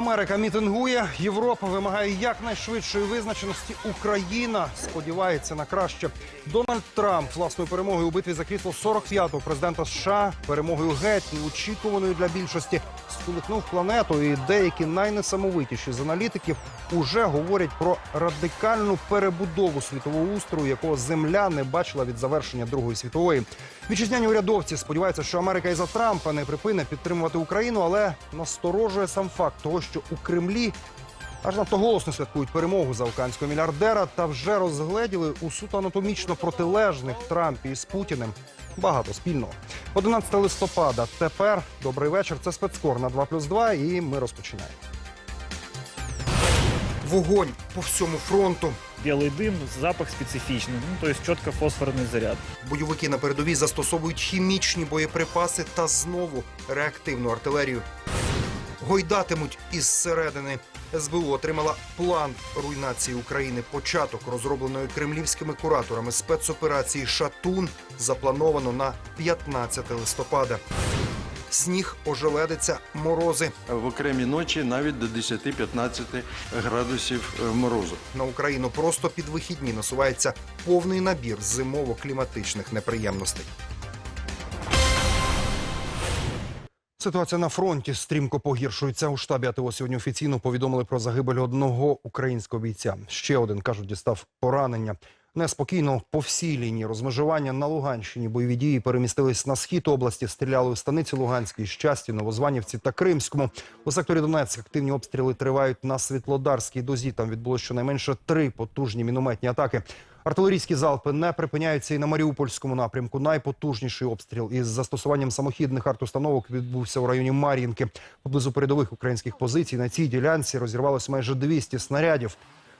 Америка мітингує, Європа вимагає якнайшвидшої визначеності. Україна сподівається на краще. Дональд Трамп власною перемогою у битві за крісло 45-го президента США перемогою геть неочікуваною для більшості сколихнув планету. І деякі найнесамовитіші з аналітиків уже говорять про радикальну перебудову світового устрою, якого земля не бачила від завершення Другої світової. Вітчизняні урядовці сподіваються, що Америка і за Трампа не припине підтримувати Україну, але насторожує сам факт того, що у Кремлі аж надто голосно святкують перемогу за українського мільярдера та вже розгледіли у суто анатомічно протилежних Трампі із Путіним. Багато спільного. 11 листопада. Тепер добрий вечір. Це спецкор на 2 плюс 2 і ми розпочинаємо. Вогонь по всьому фронту. Белый дым, запах специфичный, ну, то есть четко фосфорный заряд. Бойовики на передовій застосовують хімічні боєприпаси та знову реактивну артилерію. Гойдатимуть із середини. СБУ отримала план руйнації України. Початок розробленої кремлівськими кураторами спецоперації Шатун заплановано на 15 листопада. Сніг ожеледиться, морози. в окремі ночі навіть до 10-15 градусів е, морозу. На Україну просто під вихідні насувається повний набір зимово-кліматичних неприємностей. Ситуація на фронті стрімко погіршується. У штабі АТО сьогодні офіційно повідомили про загибель одного українського бійця. Ще один кажуть, дістав поранення. Неспокійно по всій лінії розмежування на Луганщині бойові дії перемістились на схід області. Стріляли у станиці Луганській, щасті, Новозванівці та Кримському. У секторі Донецьк активні обстріли тривають на Світлодарській дозі. Там відбулося щонайменше три потужні мінометні атаки. Артилерійські залпи не припиняються і на Маріупольському напрямку. Найпотужніший обстріл із застосуванням самохідних артустановок відбувся у районі Мар'їнки. Поблизу передових українських позицій на цій ділянці розірвалось майже 200 снарядів.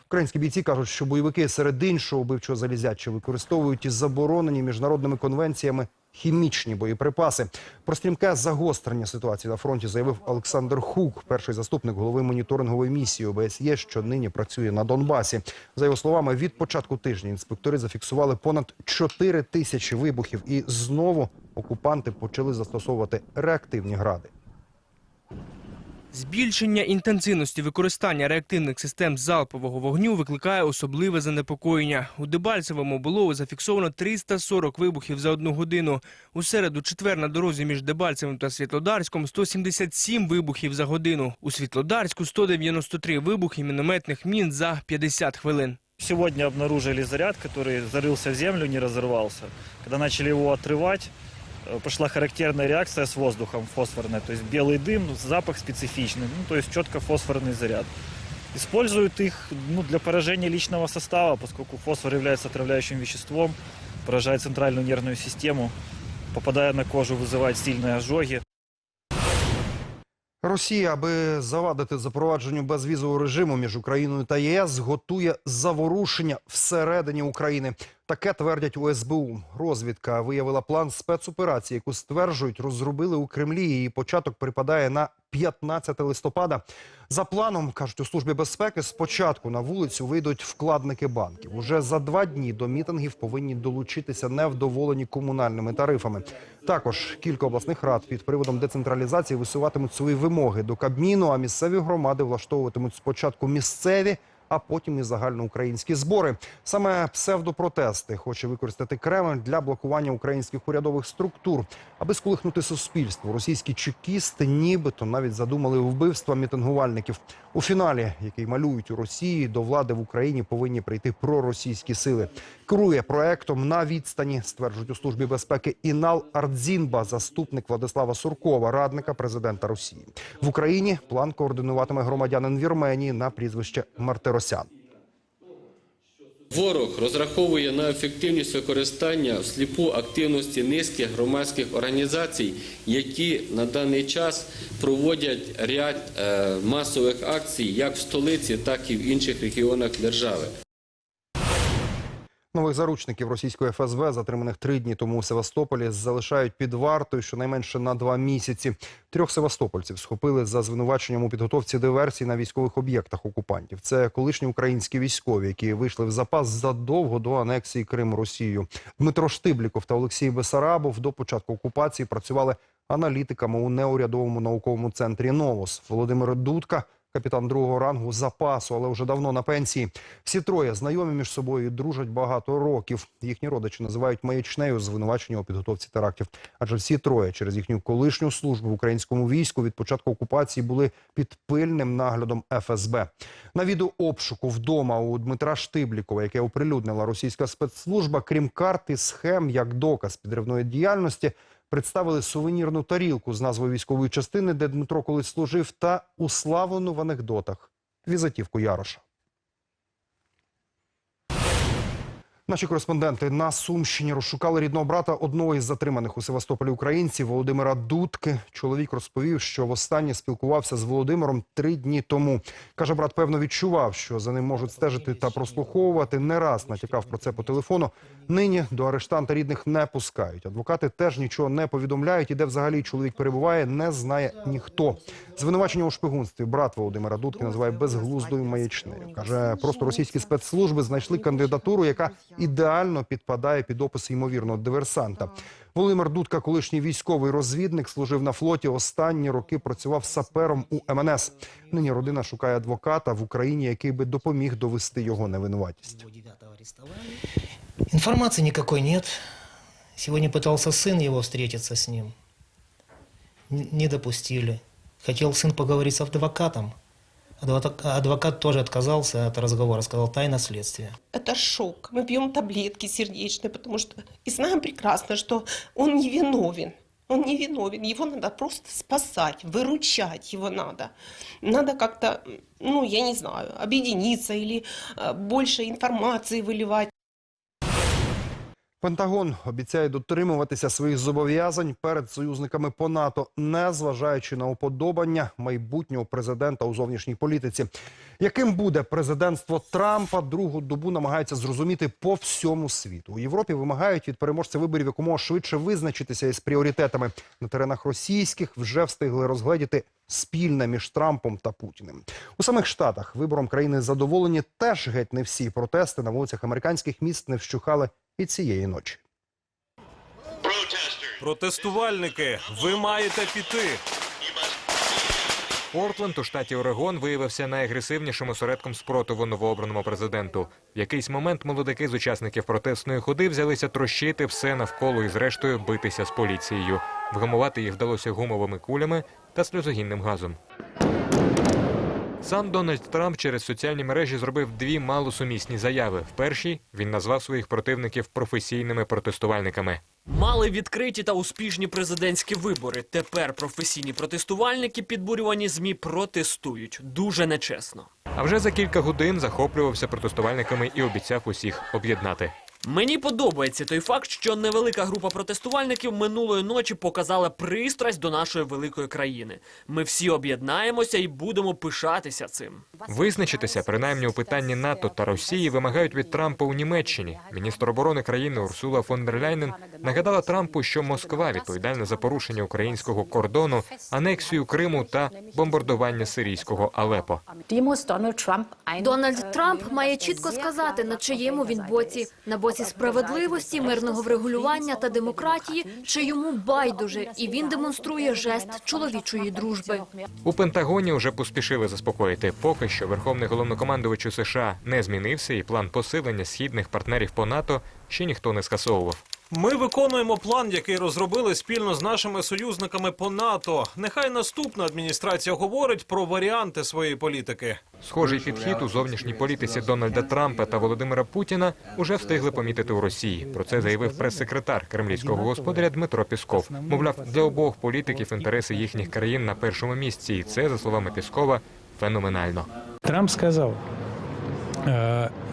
Українські бійці кажуть, що бойовики серед іншого вбивчого залізяча використовують і заборонені міжнародними конвенціями хімічні боєприпаси. Про стрімке загострення ситуації на фронті заявив Олександр Хук, перший заступник голови моніторингової місії ОБСЄ, що нині працює на Донбасі. За його словами, від початку тижня інспектори зафіксували понад 4 тисячі вибухів, і знову окупанти почали застосовувати реактивні гради. Збільшення інтенсивності використання реактивних систем залпового вогню викликає особливе занепокоєння. У Дебальцевому було зафіксовано 340 вибухів за одну годину. У середу четвер на дорозі між Дебальцевим та Світлодарськом 177 вибухів за годину. У Світлодарську 193 вибухи мінометних мін за 50 хвилин. Сегодня обнаружили заряд, который зарылся в землю, не разорвался. Когда начали его отрывать, э, пошла характерная реакция с воздухом фосфорная, то есть белый дым, запах специфичный, ну, то есть четко фосфорный заряд. Используют их ну, для поражения личного состава, поскольку фосфор является отравляющим веществом, поражает центральную нервную систему, попадая на кожу, вызывает сильные ожоги. Росія, аби завадити запровадженню безвізового режиму між Україною та ЄС, готує заворушення всередині України. Таке твердять у СБУ. Розвідка виявила план спецоперації, яку стверджують, розробили у Кремлі. Її початок припадає на 15 листопада. За планом кажуть у службі безпеки, спочатку на вулицю вийдуть вкладники банків. Уже за два дні до мітингів повинні долучитися невдоволені комунальними тарифами. Також кілька обласних рад під приводом децентралізації висуватимуть свої вимоги до Кабміну, а місцеві громади влаштовуватимуть спочатку місцеві. А потім і загальноукраїнські збори. Саме псевдопротести хоче використати Кремль для блокування українських урядових структур, аби сколихнути суспільство. Російські чекісти, нібито навіть задумали вбивства мітингувальників. У фіналі, який малюють у Росії, до влади в Україні повинні прийти проросійські сили. Керує проектом на відстані, стверджують у службі безпеки Інал Ардзінба, заступник Владислава Суркова, радника президента Росії. В Україні план координуватиме громадянин Вірменії на прізвище Мартиросян. Ворог розраховує на ефективність використання всліпу активності низки громадських організацій, які на даний час проводять ряд е, масових акцій як в столиці, так і в інших регіонах держави. Нових заручників російської ФСБ, затриманих три дні тому у Севастополі, залишають під вартою щонайменше на два місяці. Трьох севастопольців схопили за звинуваченням у підготовці диверсій на військових об'єктах окупантів. Це колишні українські військові, які вийшли в запас задовго до анексії Криму Росією. Дмитро Штибліков та Олексій Бесарабов до початку окупації працювали аналітиками у неурядовому науковому центрі Новос. Володимир Дудка капітан другого рангу запасу, але вже давно на пенсії. Всі троє знайомі між собою і дружать багато років. Їхні родичі називають маячнею звинувачення у підготовці терактів. Адже всі троє через їхню колишню службу в українському війську від початку окупації були під пильним наглядом ФСБ. На відео обшуку вдома у Дмитра Штиблікова, яке оприлюднила російська спецслужба, крім карти схем як доказ підривної діяльності, представили сувенірну тарілку з назвою військової частини, де Дмитро колись служив, та уславлену в анекдотах візитівку Яроша. Наші кореспонденти на Сумщині розшукали рідного брата одного із затриманих у Севастополі українців Володимира Дудки. Чоловік розповів, що востаннє спілкувався з Володимиром три дні тому. Каже, брат певно відчував, що за ним можуть стежити та прослуховувати. Не раз натякав про це по телефону. Нині до арештанта рідних не пускають. Адвокати теж нічого не повідомляють. І де взагалі чоловік перебуває, не знає ніхто. Звинувачення у шпигунстві брат Володимира Дудки називає безглуздою маячнею. Каже, просто російські спецслужби знайшли кандидатуру, яка ідеально підпадає під опис ймовірного диверсанта. Володимир Дудка, колишній військовий розвідник, служив на флоті. Останні роки працював сапером у МНС. Нині родина шукає адвоката в Україні, який би допоміг довести його невинуватість. Информации никакой нет. Сегодня пытался сын его встретиться с ним. Н- Не допустили. Хотел сын поговорить с адвокатом. Адвокат, адвокат тоже отказался от разговора, сказал тайна следствия. Это шок. Мы пьем таблетки сердечные, потому что и знаем прекрасно, что он невиновен. Он невиновен. Его надо просто спасать, выручать его надо. Надо как-то, ну, я не знаю, объединиться или э, больше информации выливать. Пентагон обіцяє дотримуватися своїх зобов'язань перед союзниками по НАТО, не зважаючи на уподобання майбутнього президента у зовнішній політиці. Яким буде президентство Трампа, другу добу намагаються зрозуміти по всьому світу. У Європі вимагають від переможця виборів якомога швидше визначитися із пріоритетами. На теренах російських вже встигли розгледіти спільне між Трампом та Путіним. У самих штатах вибором країни задоволені теж геть не всі протести на вулицях американських міст не вщухали і цієї ночі. Протестувальники, ви маєте піти. Портленд у штаті Орегон виявився найагресивнішим осередком спротиву новообраному президенту. В якийсь момент молодики з учасників протестної ходи взялися трощити все навколо і зрештою битися з поліцією. Вгамувати їх вдалося гумовими кулями та сльозогінним газом. Сам Дональд Трамп через соціальні мережі зробив дві малосумісні заяви. В першій він назвав своїх противників професійними протестувальниками. Мали відкриті та успішні президентські вибори. Тепер професійні протестувальники, підбурювані змі, протестують дуже нечесно. А вже за кілька годин захоплювався протестувальниками і обіцяв усіх об'єднати. Мені подобається той факт, що невелика група протестувальників минулої ночі показала пристрасть до нашої великої країни. Ми всі об'єднаємося і будемо пишатися цим. Визначитися, принаймні у питанні НАТО та Росії, вимагають від Трампа у Німеччині. Міністр оборони країни Урсула фон дер Ляйнен нагадала Трампу, що Москва відповідальна за порушення українського кордону, анексію Криму та бомбардування сирійського Алепо. Дональд Трамп має чітко сказати, на чиєму він боці на боці справедливості, мирного врегулювання та демократії, чи йому байдуже, і він демонструє жест чоловічої дружби. У Пентагоні вже поспішили заспокоїти. Поки що верховний головнокомандувач у США не змінився, і план посилення східних партнерів по НАТО ще ніхто не скасовував. Ми виконуємо план, який розробили спільно з нашими союзниками по НАТО. Нехай наступна адміністрація говорить про варіанти своєї політики. Схожий підхід у зовнішній політиці Дональда Трампа та Володимира Путіна уже встигли помітити у Росії. Про це заявив прес-секретар кремлівського господаря Дмитро Пісков. Мовляв, для обох політиків інтереси їхніх країн на першому місці, і це, за словами Піскова, феноменально. Трамп сказал, «Э,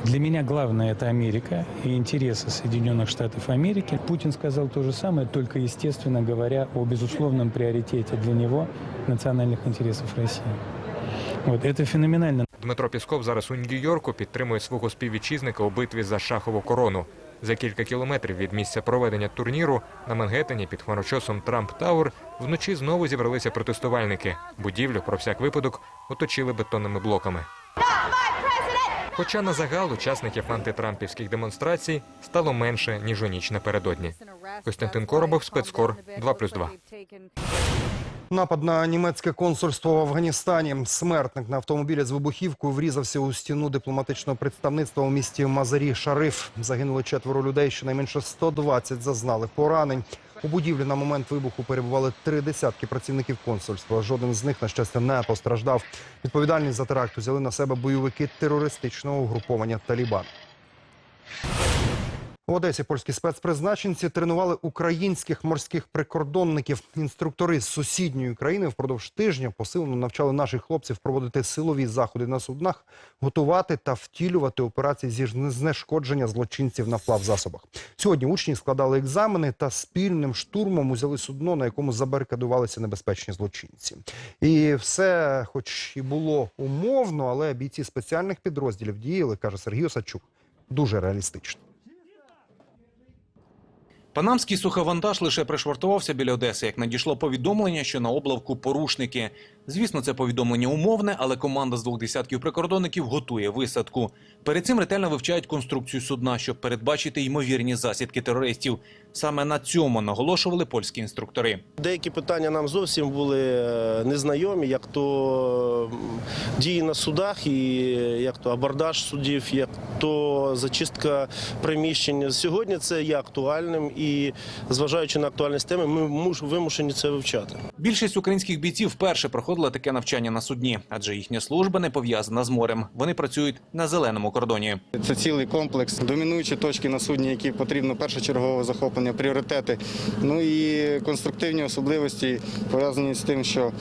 для меня главное это Америка и интересы Соединенных Штатов Америки. Путин сказал то же самое, только, естественно говоря, о безусловном приоритете для него национальных интересов России. Вот это феноменально. Дмитро Пісков зараз у Нью-Йорку підтримує свого співвітчизника у битві за шахову корону. За кілька кілометрів від місця проведення турніру на Мангеттені під хмарочосом Трамп Тауер вночі знову зібралися протестувальники. Будівлю про всяк випадок оточили бетонними блоками. Хоча на загал учасників антитрампівських демонстрацій стало менше ніж у ніч напередодні. Костянтин Коробов, спецкор 2+,2. Напад на німецьке консульство в Афганістані. Смертник на автомобілі з вибухівкою врізався у стіну дипломатичного представництва у місті Мазарі Шариф. Загинули четверо людей, щонайменше 120 зазнали поранень. У будівлі на момент вибуху перебували три десятки працівників консульства. Жоден з них, на щастя, не постраждав. Відповідальність за теракт взяли на себе бойовики терористичного угруповання Талібан. В Одесі польські спецпризначенці тренували українських морських прикордонників. Інструктори з сусідньої країни впродовж тижня посилено навчали наших хлопців проводити силові заходи на суднах, готувати та втілювати операції зі знешкодження злочинців на плавзасобах. Сьогодні учні складали екзамени та спільним штурмом узяли судно, на якому забарикадувалися небезпечні злочинці. І все, хоч і було умовно, але бійці спеціальних підрозділів діяли, каже Сергій Осадчук, дуже реалістично. Панамський суховантаж лише пришвартувався біля Одеси, як надійшло повідомлення, що на облавку порушники. Звісно, це повідомлення умовне, але команда з двох десятків прикордонників готує висадку. Перед цим ретельно вивчають конструкцію судна, щоб передбачити ймовірні засідки терористів. Саме на цьому наголошували польські інструктори. Деякі питання нам зовсім були е, незнайомі, як то дії на судах, і як то абордаж судів, як то зачистка приміщень. Сьогодні це є актуальним і, зважаючи на актуальність теми, ми муш- вимушені це вивчати. Більшість українських бійців вперше проходила таке навчання на судні, адже їхня служба не пов'язана з морем. Вони працюють на зеленому кордоні. Це цілий комплекс, домінуючі точки на судні, які потрібно першочергово першочергове захоплення, пріоритети. Ну і конструктивні особливості пов'язані з тим, що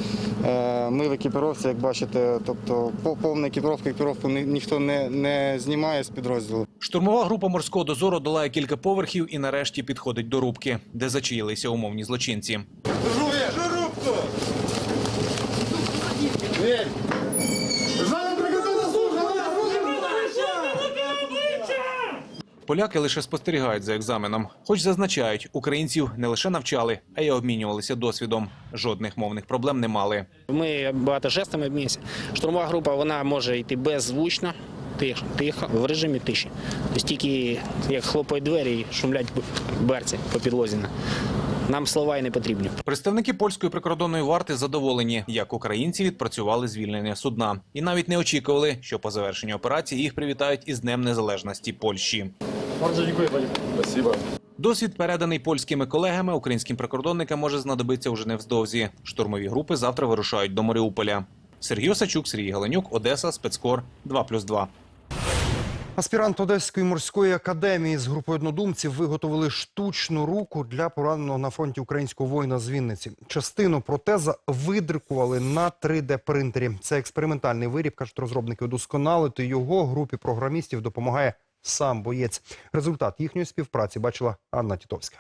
е, ми в екіпіровці, як бачите, тобто по- повна екіпіровка, екіпіровку ні- ніхто не, не знімає з підрозділу. Штурмова група морського дозору долає кілька поверхів і нарешті підходить до рубки, де зачаїлися умовні злочинці. Поляки лише спостерігають за екзаменом, хоч зазначають, українців не лише навчали, а й обмінювалися досвідом. Жодних мовних проблем не мали. Ми багато жестами обмінюємося. Штурмова група вона може йти беззвучно, тихо, тихо в режимі тиші. Тобто тільки як хлопають двері і шумлять берці по підлозі. Нам слова й не потрібні. Представники польської прикордонної варти задоволені, як українці відпрацювали звільнення судна, і навіть не очікували, що по завершенні операції їх привітають із Днем Незалежності Польщі. Досвід, переданий польськими колегами, українським прикордонникам може знадобитися уже невздовзі. Штурмові групи завтра вирушають до Маріуполя. Сергій Осачук, Сергій Галенюк, Одеса, спецкор 2+,2. Аспірант Одеської морської академії з групою однодумців виготовили штучну руку для пораненого на фронті українського воїна з Вінниці. Частину протеза видрикували на 3D-принтері. Це експериментальний виріб, кажуть розробники. Удосконалити його групі програмістів допомагає сам боєць. Результат їхньої співпраці бачила Анна Тітовська.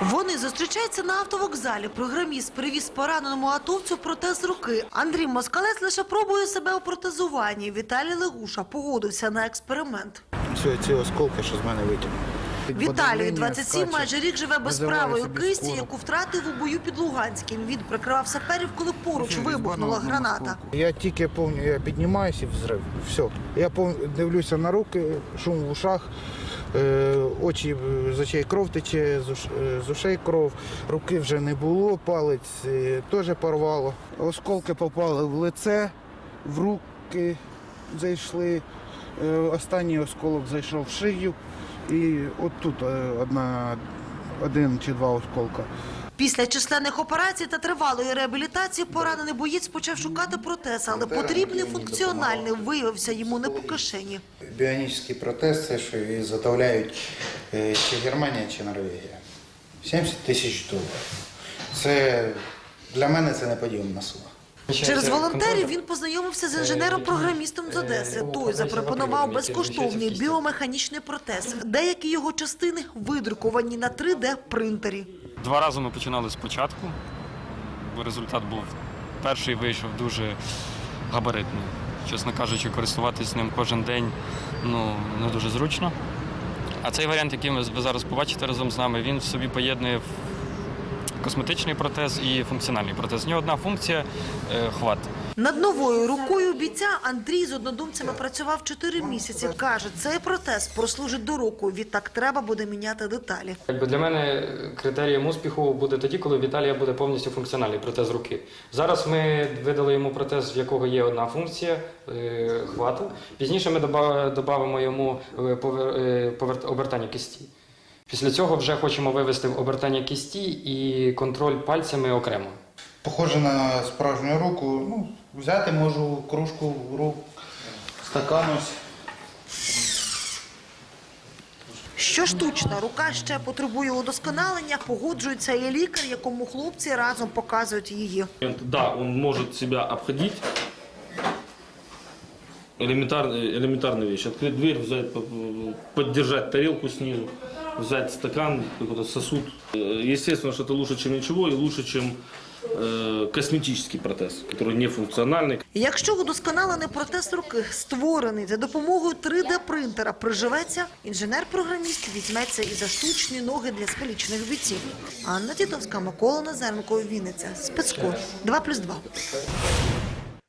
Вони зустрічаються на автовокзалі. Програміст привіз пораненому атовцю протез руки. Андрій Москалець лише пробує себе у протезуванні. Віталій Легуша погодився на експеримент. Все ці осколки, що з мене витягнули. Віталію 27 майже рік живе без правої кисті, яку втратив у бою під Луганським. Він прикривав саперів, коли поруч вибухнула граната. Я тільки повню, я піднімаюся і взрив. Все. Я пов- дивлюся на руки, шум в ушах, очі е, з очей кров тече, е, з ушей кров. Руки вже не було, палець е, теж порвало. Осколки попали в лице, в руки зайшли. Останній осколок зайшов в шию. І от тут одна, один чи два осколка. Після численних операцій та тривалої реабілітації поранений боєць почав шукати протез, але потрібний функціональний виявився йому не по кишені. Біонічний протез, це що і заготовляють е, чи Германія, чи Норвегія. 70 тисяч доларів. Це для мене це неподйомна сума. Через волонтерів він познайомився з інженером-програмістом з Одеси. Той запропонував безкоштовний біомеханічний протез. Деякі його частини видруковані на 3D-принтері. Два рази ми починали спочатку. бо Результат був перший вийшов дуже габаритний. Чесно кажучи, користуватись ним кожен день ну, не дуже зручно. А цей варіант, який ви зараз побачите разом з нами, він в собі поєднує косметичний протез і функціональний протез. В нього одна функція е, хват. Над новою рукою бійця Андрій з однодумцями працював 4 місяці. Каже, цей протез прослужить до року. Відтак треба буде міняти деталі. Для мене критерієм успіху буде тоді, коли Віталія буде повністю функціональний протез руки. Зараз ми видали йому протез, в якого є одна функція е, хвату. Пізніше ми додамо йому е, е, обертання кисті. Після цього вже хочемо вивести в обертання кисті і контроль пальцями окремо Похоже на справжню руку. Ну, взяти можу кружку в руку, стакан ось. Що штучна рука ще потребує удосконалення, погоджується і лікар, якому хлопці разом показують її. Да, он может себя обходить. Элементарная, элементарная вещь. Открыть дверь, взять, по- поддержать тарелку снизу, взять стакан, какой-то сосуд. Э, Естественно, что это лучше, чем ничего, и лучше, чем э, косметический протез, который не функциональный. Якщо удосконалений протез руки створений за допомогою 3D-принтера приживеться, інженер-програміст візьметься і за штучні ноги для скалічних бійців. Анна Тітовська, Микола Назаренко, Вінниця. Спецкор 2+,2.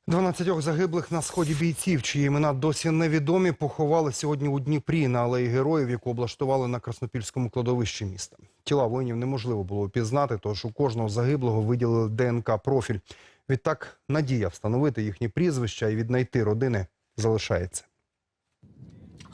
12 загиблих на сході бійців, чиї імена досі невідомі, поховали сьогодні у Дніпрі на алеї героїв, яку облаштували на Краснопільському кладовищі міста. Тіла воїнів неможливо було опізнати, тож у кожного загиблого виділили ДНК-профіль. Відтак надія встановити їхні прізвища і віднайти родини залишається.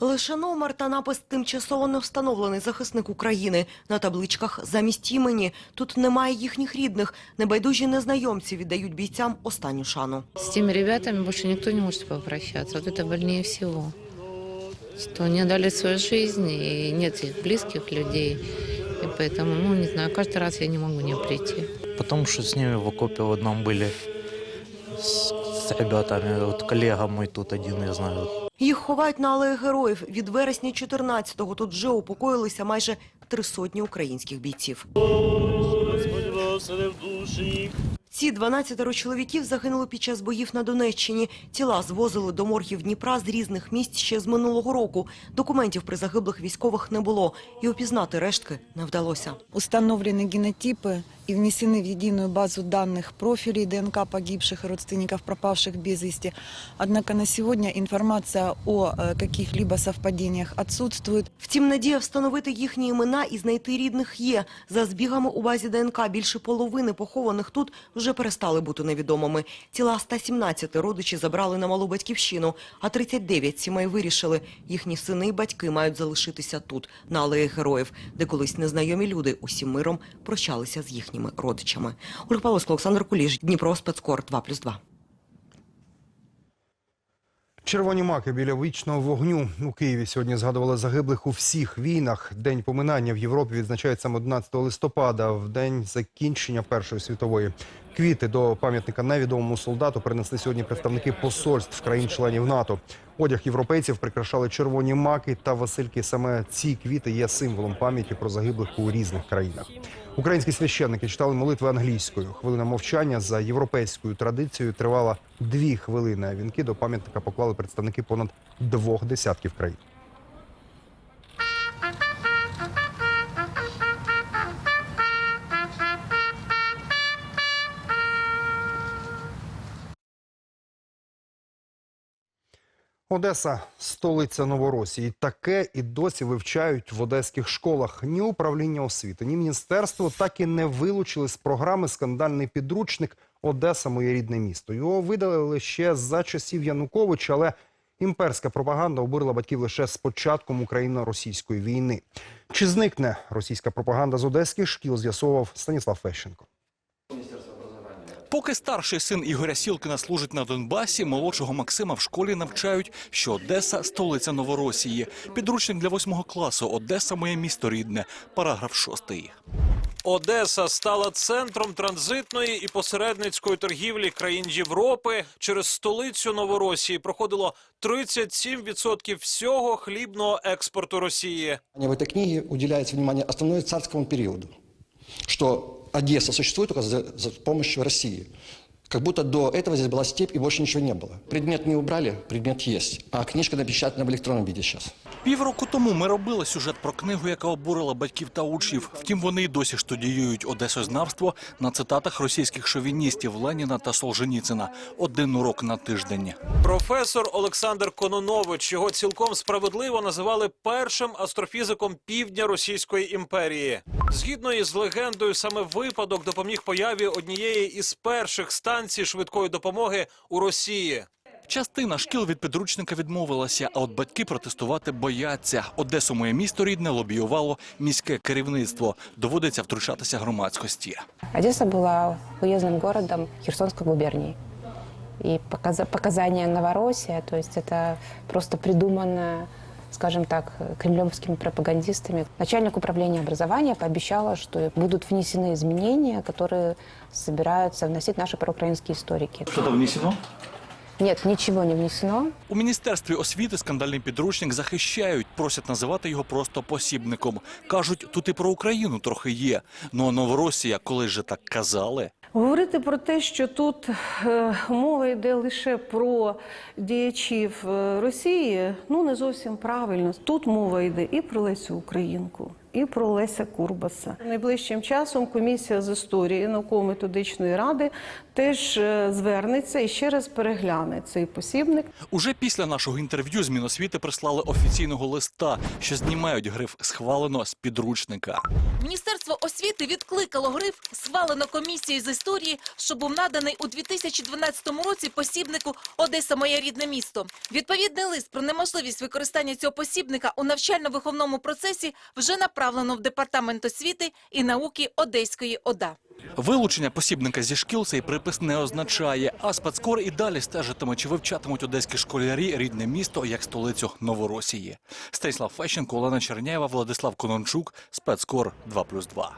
Лише номер та напис тимчасово не встановлений захисник України. На табличках замість імені. Тут немає їхніх рідних. Небайдужі незнайомці віддають бійцям останню шану. С теми ребятами больше никто не может попрощаться. Вот это больнее всего Что они отдали свою жизнь, и нет их близких людей. И поэтому, ну, не знаю, каждый раз я не могу не прийти. Потому что с ними в окопе в одном были с, с ребятами. Вот коллега мой тут один, я знаю. Їх ховають на алеї героїв. Від вересня 14-го тут вже упокоїлися майже три сотні українських бійців. Ці 12 чоловіків загинули під час боїв на Донеччині. Тіла звозили до моргів Дніпра з різних місць ще з минулого року. Документів при загиблих військових не було, і опізнати рештки не вдалося. Установлені генотипы и внесены в единую базу данных профилей ДНК погибших и родственников пропавших без вести. Однако на сегодня информация о э, каких-либо совпадениях отсутствует. Втім, надія встановити їхні імена і знайти рідних є. За збігами у базі ДНК більше половини похованих тут вже перестали бути невідомими. Тіла 117 родичі забрали на малу батьківщину, а 39 сімей вирішили. Їхні сини і батьки мають залишитися тут, на алеї героїв, де колись незнайомі люди усім миром прощалися з їхніми родичами. Ольга Павловська, Олександр Куліш, Дніпро, спецкор 2+,2. Червоні маки біля вічного вогню у Києві сьогодні згадували загиблих у всіх війнах. День поминання в Європі відзначають саме 11 листопада, в день закінчення Першої світової. Квіти до пам'ятника невідомому солдату принесли сьогодні представники посольств країн-членів НАТО. Одяг європейців прикрашали червоні маки та васильки. Саме ці квіти є символом пам'яті про загиблих у різних країнах. Українські священники читали молитви англійською. Хвилина мовчання за європейською традицією тривала дві хвилини. Вінки до пам'ятника поклали представники понад двох десятків країн. Одеса столиця Новоросії. Таке і досі вивчають в одеських школах. Ні управління освіти, ні міністерство так і не вилучили з програми скандальний підручник Одеса моє рідне місто. Його видалили ще за часів Януковича, але імперська пропаганда обурила батьків лише з початком україно-російської війни. Чи зникне російська пропаганда з одеських шкіл? З'ясовував Станіслав Фещенко. Поки старший син Ігоря Сілкина служить на Донбасі, молодшого Максима в школі навчають, що Одеса – столиця Новоросії. Підручник для восьмого класу «Одеса – моє місто рідне», параграф шостий. Одеса стала центром транзитної і посередницької торгівлі країн Європи. Через столицю Новоросії проходило 37% всього хлібного експорту Росії. В этой книге уделяется внимание основной царскому периоду, что Одесса существует только за, за помощью России. Как будто до этого здесь была степь и больше ничего не было. Предмет не убрали, предмет есть. А книжка напечатана в электронном виде сейчас. Півроку тому ми робили сюжет про книгу, яка обурила батьків та учнів. Втім, вони й досі студіюють одесознавство на цитатах російських шовіністів Леніна та Солженіцина. Один урок на тиждень. Професор Олександр Кононович його цілком справедливо називали першим астрофізиком півдня Російської імперії. Згідно із легендою, саме випадок допоміг появі однієї із перших станцій швидкої допомоги у Росії. Частина шкіл від підручника відмовилася, а от батьки протестувати бояться. Одесу моє місто рідне лобіювало міське керівництво. Доводиться втручатися громадськості. Одесса была уездным городом Херсонской губернии. И показа- показания Новороссия, то есть это просто придумано, скажем так, кремлевскими пропагандистами. Начальник управления образования пообещала, что будут внесены изменения, которые собираются вносить наши проукраинские историки. Что-то внесено? Нет, ничего не внесено. У міністерстві освіти скандальний підручник захищають, просять називати його просто посібником. кажуть, тут і про Україну трохи є. Ну а Новоросія, коли ж так казали. Говорити про те, що тут е, мова йде лише про діячів е, Росії, ну не зовсім правильно. Тут мова йде і про Лесю Українку, і про Леся Курбаса. Найближчим часом комісія з історії науково-методичної ради теж е, звернеться і ще раз перегляне цей посібник. Уже після нашого інтерв'ю з Міносвіти прислали офіційного листа, що знімають гриф схвалено з підручника. Міністерство освіти відкликало гриф схвалено комісією з історії, що був наданий у 2012 році посібнику Одеса моє рідне місто. Відповідний лист про неможливість використання цього посібника у навчально-виховному процесі вже направлено в департамент освіти і науки Одеської ОДА. Вилучення посібника зі шкіл цей припис не означає, а спецкор і далі стежитиме, чи вивчатимуть одеські школярі рідне місто як столицю Новоросії. Станіслав Фещенко, Олена Черняєва, Владислав Конончук, спецкор 2+,2.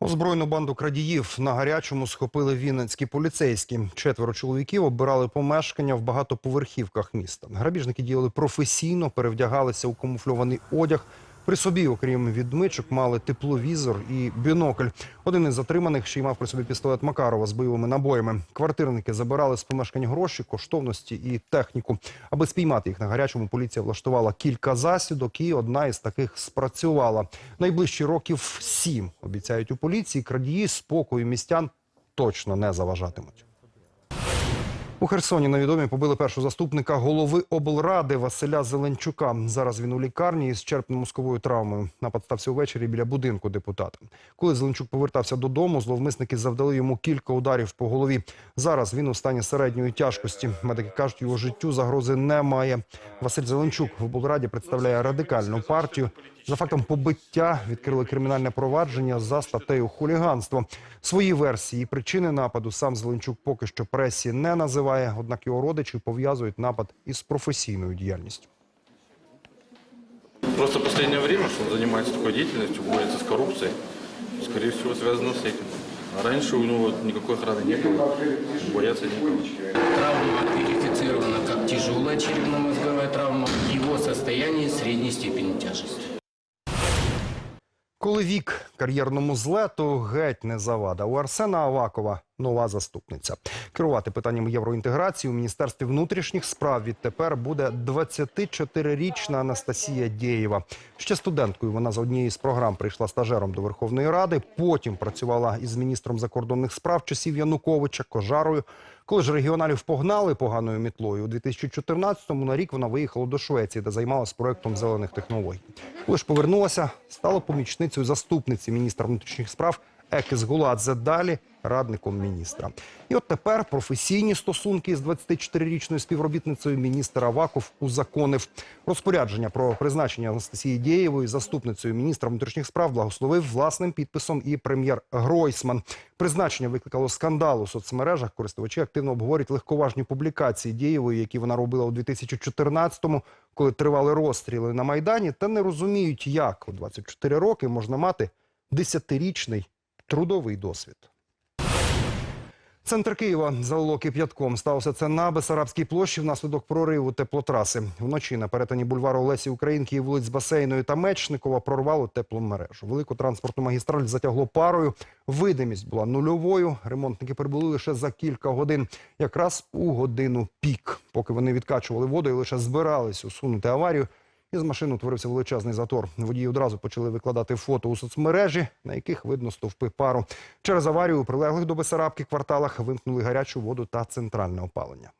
Озброєну банду крадіїв на гарячому схопили вінницькі поліцейські. Четверо чоловіків оббирали помешкання в багатоповерхівках міста. Грабіжники діяли професійно, перевдягалися у камуфльований одяг. При собі, окрім відмичок, мали тепловізор і бінокль. Один із затриманих ще й мав при собі пістолет Макарова з бойовими набоями. Квартирники забирали з помешкань гроші, коштовності і техніку. Аби спіймати їх на гарячому, поліція влаштувала кілька засідок, і одна із таких спрацювала. Найближчі років сім обіцяють у поліції. Крадії спокою містян точно не заважатимуть. У Херсоні на відомі побили першого заступника голови облради Василя Зеленчука. Зараз він у лікарні із черепно-мозковою травмою. Напад стався увечері біля будинку депутата. Коли Зеленчук повертався додому, зловмисники завдали йому кілька ударів по голові. Зараз він у стані середньої тяжкості. Медики кажуть, його життю загрози немає. Василь Зеленчук в облраді представляє радикальну партію. За фактом побиття відкрили кримінальне провадження за статтею хуліганство. Свої версії і причини нападу сам Зеленчук поки що пресі не називає, однак його родичі пов'язують напад із професійною діяльністю. Просто в последнее время, что он занимается такой деятельностью, борется с коррупцией, скорее всего, связано с этим. А раньше у него никакой охраны не было, бояться некого. Травма идентифицирована как тяжелая черепно-мозговая травма. Его состояние средней степени тяжести. Коли вік кар'єрному злету геть не завада. У Арсена Авакова нова заступниця. Керувати питанням євроінтеграції у Міністерстві внутрішніх справ відтепер буде 24-річна Анастасія Дєєва. Ще студенткою вона за однією з програм прийшла стажером до Верховної Ради. Потім працювала із міністром закордонних справ часів Януковича Кожарою. Коли ж регіоналів погнали поганою мітлою, у 2014-му на рік вона виїхала до Швеції, де займалась проектом зелених технологій. Коли ж повернулася, стала помічницею заступниці міністра внутрішніх справ Екис Гуладзе. Далі радником міністра. І от тепер професійні стосунки з 24-річною співробітницею міністр Аваков узаконив. Розпорядження про призначення Анастасії Дєєвої заступницею міністра внутрішніх справ благословив власним підписом і прем'єр Гройсман. Призначення викликало скандал у соцмережах. Користувачі активно обговорюють легковажні публікації Дєєвої, які вона робила у 2014-му, коли тривали розстріли на Майдані, та не розуміють, як у 24 роки можна мати 10-річний трудовий досвід. Центр Києва залило кип'ятком. Сталося це на Бесарабській площі внаслідок прориву теплотраси. Вночі на перетині бульвару Лесі Українки і вулиць Басейної та Мечникова прорвало теплу мережу. Велику транспортну магістраль затягло парою. Видимість була нульовою. Ремонтники прибули лише за кілька годин, якраз у годину пік. Поки вони відкачували воду і лише збирались усунути аварію, Із машин утворився величезний затор. Водії одразу почали викладати фото у соцмережі, на яких видно стовпи пару. Через аварію у прилеглих до Бесарабки кварталах вимкнули гарячу воду та центральне опалення.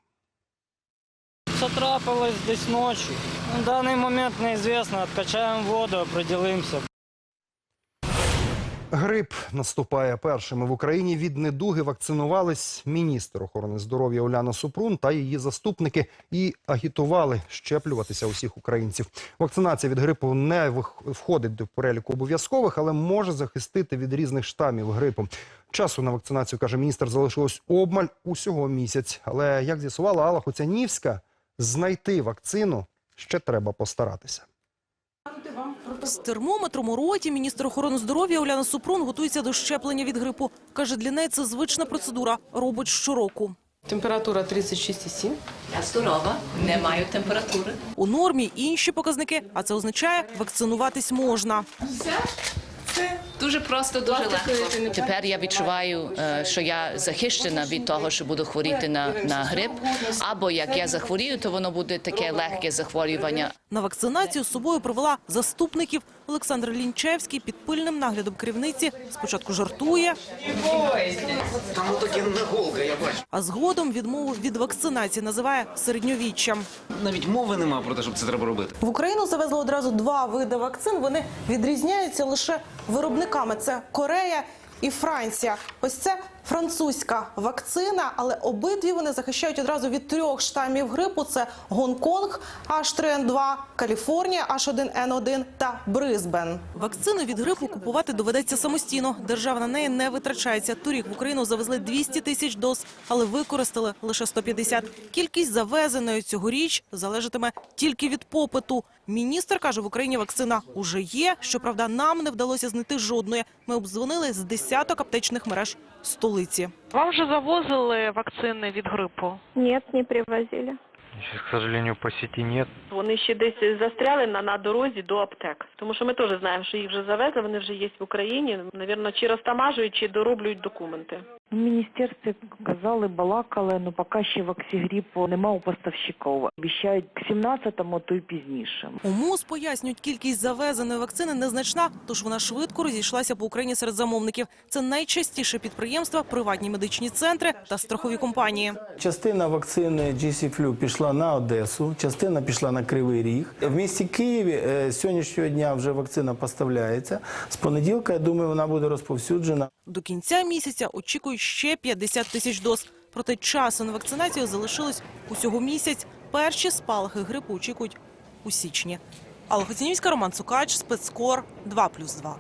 Це трапилось десь ночі. На даний момент неізвісно. Откачаємо воду, определимося. Грип наступає першими в Україні. Від недуги вакцинувались міністр охорони здоров'я Уляна Супрун та її заступники і агітували щеплюватися усіх українців. Вакцинація від грипу не входить до переліку обов'язкових, але може захистити від різних штамів грипу. Часу на вакцинацію каже міністр залишилось обмаль усього місяць. Але як з'ясувала Алла Хуцянівська, знайти вакцину ще треба постаратися. З термометром у роті міністр охорони здоров'я Уляна Супрун готується до щеплення від грипу. Каже, для неї це звична процедура. Робить щороку. Температура 36,7. Я здорова, не маю температури. У нормі інші показники, а це означає, вакцинуватись можна. Дуже просто, дуже легко. Тепер я відчуваю, е, що я захищена від того, що буду хворіти на, на грип. Або як я захворію, то воно буде таке легке захворювання. На вакцинацію з собою провела заступників. Олександр Лінчевський під пильним наглядом керівниці спочатку жартує, Там отакі наголка, я бачу. а згодом відмову від вакцинації називає середньовіччям. Навіть мови нема про те, щоб це треба робити. В Україну завезли одразу два види вакцин. Вони відрізняються лише виробниками. Це Корея і Франція. Ось це французька вакцина, але обидві вони захищають одразу від трьох штамів грипу: це Гонконг H3N2, Каліфорнія H1N1 та Брисбен. Вакцину від грипу купувати доведеться самостійно. Держава на неї не витрачається. Торік в Україну завезли 200 тисяч доз, але використали лише 150. Кількість завезеної цьогоріч залежатиме тільки від попиту. Міністр каже, в Україні вакцина уже є. Щоправда, нам не вдалося знайти жодної. Ми обдзвонили з десяток аптечних мереж столиці. Вам вже завозили вакцини від грипу? Нет, не привозили. К сожалению, по сети нет. Вони ще десь застряли на, на дорозі до аптек. Тому що ми теж знаємо, що їх вже завезли, вони вже є в Україні. Навірно, чи розтамажують, чи дороблюють документи. В міністерстві казали, балакали, ну поки ще ваксігріпу нема у поставщиків. Обіцяють к 17-му, то й пізніше. У МОЗ пояснюють, кількість завезеної вакцини незначна, тож вона швидко розійшлася по Україні серед замовників. Це найчастіше підприємства, приватні медичні центри та страхові компанії. Частина вакцини GC Flu пішла на Одесу, частина пішла на Кривий Ріг. В місті Києві е, з сьогоднішнього дня вже вакцина поставляється. З понеділка, я думаю, вона буде розповсюджена. До кінця місяця очікують ще 50 тисяч доз. Проте часу на вакцинацію залишилось усього місяць. Перші спалахи грипу очікують у січні. Алла Хоцінівська, Роман Цукач, спецкор 2+,2.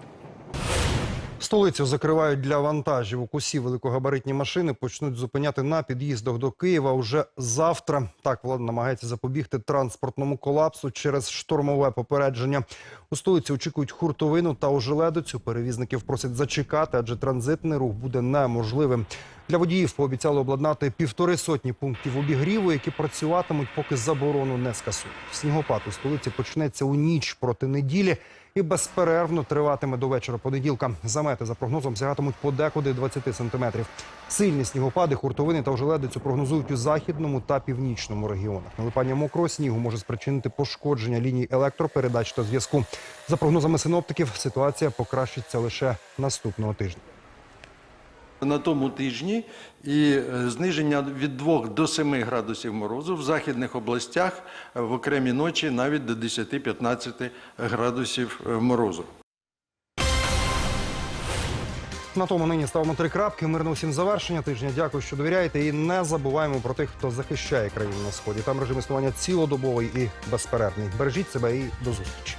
Столицю закривають для вантажів. Усі великогабаритні машини почнуть зупиняти на під'їздах до Києва уже завтра. Так влада намагається запобігти транспортному колапсу через штормове попередження. У столиці очікують хуртовину та ожеледицю. Перевізників просять зачекати, адже транзитний рух буде неможливим. Для водіїв пообіцяли обладнати півтори сотні пунктів обігріву, які працюватимуть, поки заборону не скасують. Снігопад у столиці почнеться у ніч проти неділі і безперервно триватиме до вечора понеділка. Замети за прогнозом сягатимуть подекуди 20 сантиметрів. Сильні снігопади, хуртовини та ожеледицю прогнозують у західному та північному регіонах. Налипання мокрого снігу може спричинити пошкодження ліній електропередач та зв'язку. За прогнозами синоптиків, ситуація покращиться лише наступного тижня. На тому тижні і е, зниження від 2 до 7 градусів морозу в західних областях в окремі ночі навіть до 10-15 градусів е, морозу. На тому нині ставимо три крапки. Мирно усім завершення тижня. Дякую, що довіряєте. І не забуваємо про тих, хто захищає країну на сході. Там режим існування цілодобовий і безперервний. Бережіть себе і до зустрічі.